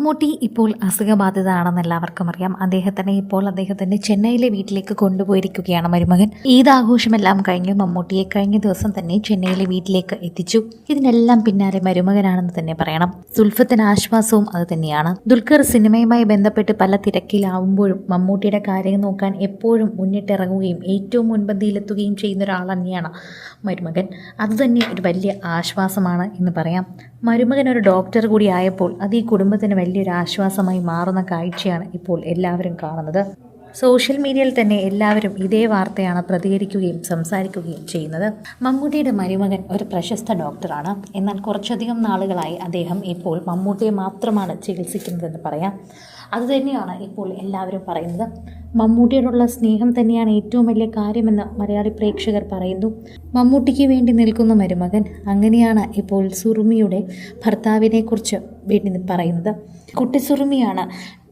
മമ്മൂട്ടി ഇപ്പോൾ അസുഖബാധിതനാണെന്ന് എല്ലാവർക്കും അറിയാം. അദ്ദേഹത്തിനെ ഇപ്പോൾ അദ്ദേഹത്തിന്റെ ചെന്നൈയിലെ വീട്ടിലേക്ക് കൊണ്ടുപോയിരിക്കുകയാണ് മരുമകൻ. ഈദാഘോഷമെല്ലാം കഴിഞ്ഞ് മമ്മൂട്ടിയെ കഴിഞ്ഞ ദിവസം തന്നെ ചെന്നൈയിലെ വീട്ടിലേക്ക് എത്തിച്ചു. ഇതിനെല്ലാം പിന്നാലെ മരുമകനാണെന്ന് തന്നെ പറയണം. സുൽഫത്തിന് ആശ്വാസവും അത് തന്നെയാണ്. ദുൽഖർ സിനിമയുമായി ബന്ധപ്പെട്ട് പല തിരക്കിലാവുമ്പോഴും മമ്മൂട്ടിയുടെ കാര്യം നോക്കാൻ എപ്പോഴും മുന്നിട്ടിറങ്ങുകയും ഏറ്റവും മുൻപന്തിയിലെത്തുകയും ചെയ്യുന്ന ഒരാൾ തന്നെയാണ് മരുമകൻ. അതുതന്നെ ഒരു വലിയ ആശ്വാസമാണ് എന്ന് പറയാം. മരുമകൻ ഒരു ഡോക്ടർ കൂടി ആയപ്പോൾ അത് ഈ കുടുംബത്തിന് വലിയൊരു ആശ്വാസമായി മാറുന്ന കാഴ്ചയാണ് ഇപ്പോൾ എല്ലാവരും കാണുന്നത്. സോഷ്യൽ മീഡിയയിൽ തന്നെ എല്ലാവരും ഇതേ വാർത്തയാണ് പ്രതികരിക്കുകയും സംസാരിക്കുകയും ചെയ്യുന്നത്. മമ്മൂട്ടിയുടെ മരുമകൻ ഒരു പ്രശസ്ത ഡോക്ടറാണ്. എന്നാൽ കുറച്ചധികം നാളുകളായി അദ്ദേഹം ഇപ്പോൾ മമ്മൂട്ടിയെ മാത്രമാണ് ചികിത്സിക്കുന്നതെന്ന് പറയാം. അതുതന്നെയാണ് ഇപ്പോൾ എല്ലാവരും പറയുന്നത്. മമ്മൂട്ടിയോടുള്ള സ്നേഹം തന്നെയാണ് ഏറ്റവും വലിയ കാര്യമെന്ന് മലയാളി പ്രേക്ഷകർ പറയുന്നു. മമ്മൂട്ടിക്ക് വേണ്ടി നിൽക്കുന്ന മരുമകൻ അങ്ങനെയാണ് ഇപ്പോൾ സുറുമിയുടെ ഭർത്താവിനെക്കുറിച്ച് വേണ്ടി പറയുന്നത്. കുട്ടി സുറുമിയാണ്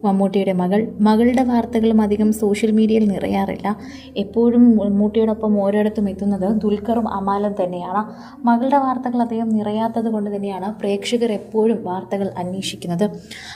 മമ്മൂട്ടിയുടെ മകൾ. മകളുടെ വാർത്തകളും അധികം സോഷ്യൽ മീഡിയയിൽ നിറയാറില്ല. എപ്പോഴും മമ്മൂട്ടിയോടൊപ്പം ഓരോടത്തും എത്തുന്നത് ദുൽഖറും അമാലും തന്നെയാണ്. മകളുടെ വാർത്തകൾ അധികം നിറയാത്തത് കൊണ്ട് തന്നെയാണ് പ്രേക്ഷകർ എപ്പോഴും വാർത്തകൾ അന്വേഷിക്കുന്നത്.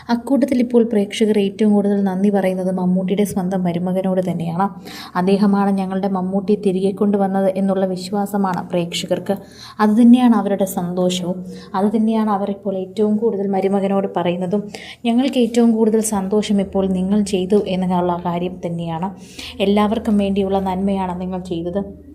അക്കൂട്ടത്തിൽ ഇപ്പോൾ പ്രേക്ഷകർ ഏറ്റവും കൂടുതൽ നന്ദി പറയുന്നത് മമ്മൂട്ടിയുടെ സ്വന്തം മരുമകനോട് തന്നെയാണ്. അദ്ദേഹമാണ് ഞങ്ങളുടെ മമ്മൂട്ടി തിരികെ കൊണ്ടുവന്നത് എന്നുള്ള വിശ്വാസമാണ് പ്രേക്ഷകർക്ക്. അതുതന്നെയാണ് അവരുടെ സന്തോഷവും. അതുതന്നെയാണ് അവരിപ്പോൾ ഏറ്റവും കൂടുതൽ മരുമകനോട് പറയുന്നതും. ഞങ്ങൾക്ക് ഏറ്റവും കൂടുതൽ സന്തോഷം ഇപ്പോൾ നിങ്ങൾ ചെയ്തു എന്നുള്ള കാര്യം തന്നെയാണ്. എല്ലാവർക്കും വേണ്ടിയുള്ള നന്മയാണ് നിങ്ങൾ ചെയ്തത്.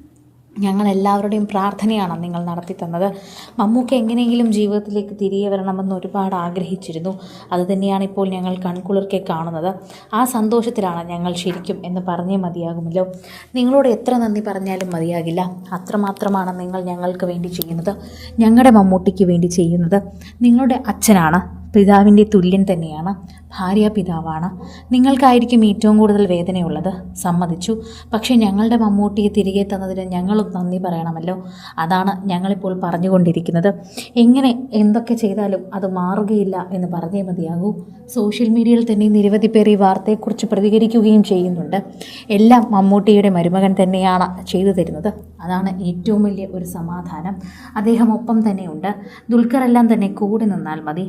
ഞങ്ങൾ എല്ലാവരുടെയും പ്രാർത്ഥനയാണ് നിങ്ങൾ നടത്തി തന്നത്. മമ്മൂക്ക് എങ്ങനെയെങ്കിലും ജീവിതത്തിലേക്ക് തിരികെ വരണമെന്ന് ഒരുപാട് ആഗ്രഹിച്ചിരുന്നു. അതുതന്നെയാണ് ഇപ്പോൾ ഞങ്ങൾ കൺകുളിർക്കെ കാണുന്നത്. ആ സന്തോഷത്തിലാണ് ഞങ്ങൾ ശരിക്കും എന്ന് പറഞ്ഞേ മതിയാകുമല്ലോ. നിങ്ങളോട് എത്ര നന്ദി പറഞ്ഞാലും മതിയാകില്ല. അത്രമാത്രമാണ് നിങ്ങൾ ഞങ്ങൾക്ക് വേണ്ടി ചെയ്യുന്നത്. ഞങ്ങളുടെ മമ്മൂട്ടിക്ക് വേണ്ടി ചെയ്യുന്നത്. നിങ്ങളുടെ അച്ഛനാണ്. പിതാവിന്റെ തുല്യൻ തന്നെയാണ്. ഭാര്യ പിതാവാണ്. നിങ്ങൾക്കായിരിക്കും ഏറ്റവും കൂടുതൽ വേദനയുള്ളത്. സമ്മതിച്ചു. പക്ഷേ ഞങ്ങളുടെ മമ്മൂട്ടിയെ തിരികെ തന്നതിന് ഞങ്ങളും നന്ദി പറയണമല്ലോ. അതാണ് ഞങ്ങളിപ്പോൾ പറഞ്ഞുകൊണ്ടിരിക്കുന്നത്. എങ്ങനെ എന്തൊക്കെ ചെയ്താലും അത് മാറുകയില്ല എന്ന് പറഞ്ഞേ മതിയാകൂ. സോഷ്യൽ മീഡിയയിൽ തന്നെ നിരവധി പേർ ഈ വാർത്തയെക്കുറിച്ച് പ്രതികരിക്കുകയും ചെയ്യുന്നുണ്ട്. എല്ലാം മമ്മൂട്ടിയുടെ മരുമകൻ തന്നെയാണ് ചെയ്തു തരുന്നത്. അതാണ് ഏറ്റവും വലിയ ഒരു സമാധാനം. അദ്ദേഹം ഒപ്പം തന്നെയുണ്ട്. ദുൽഖറെല്ലാം തന്നെ കൂടി നിന്നാൽ മതി.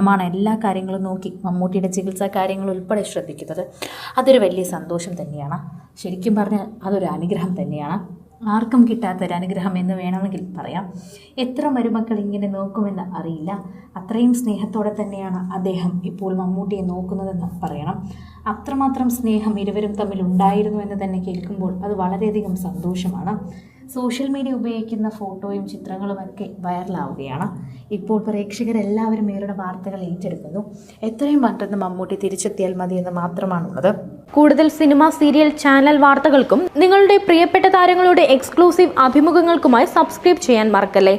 അദ്ദേഹമാണ് എല്ലാ കാര്യങ്ങളും നോക്കി മമ്മൂട്ടിയുടെ ചികിത്സാ കാര്യങ്ങൾ ഉൾപ്പെടെ ശ്രദ്ധിക്കുന്നത്. അതൊരു വലിയ സന്തോഷം തന്നെയാണ്. ശരിക്കും പറഞ്ഞാൽ അതൊരു അനുഗ്രഹം തന്നെയാണ്. ആർക്കും കിട്ടാത്തൊരു അനുഗ്രഹം എന്ന് വേണമെങ്കിൽ പറയാം. എത്ര മരുമക്കൾ ഇങ്ങനെ നോക്കുമെന്ന് അറിയില്ല. അത്രയും സ്നേഹത്തോടെ തന്നെയാണ് അദ്ദേഹം ഇപ്പോൾ മമ്മൂട്ടിയെ നോക്കുന്നതെന്ന് പറയണം. അത്രമാത്രം സ്നേഹം ഇരുവരും തമ്മിൽ ഉണ്ടായിരുന്നു എന്ന് തന്നെ കേൾക്കുമ്പോൾ അത് വളരെയധികം സന്തോഷമാണ്. സോഷ്യൽ മീഡിയ ഉപയോഗിക്കുന്ന ഫോട്ടോയും ചിത്രങ്ങളുമൊക്കെ വൈറലാവുകയാണ്. ഇപ്പോൾ പ്രേക്ഷകരെല്ലാവരും ഇവരുടെ വാർത്തകൾ ഏറ്റെടുക്കുന്നു. എത്രയും പെട്ടെന്ന് മമ്മൂട്ടി തിരിച്ചെത്തിയാൽ മതി എന്ന് മാത്രമാണുള്ളത്. കൂടുതൽ സിനിമ സീരിയൽ ചാനൽ വാർത്തകൾക്കും നിങ്ങളുടെ പ്രിയപ്പെട്ട താരങ്ങളുടെ എക്സ്ക്ലൂസീവ് അഭിമുഖങ്ങൾക്കുമായി സബ്സ്ക്രൈബ് ചെയ്യാൻ മറക്കല്ലേ?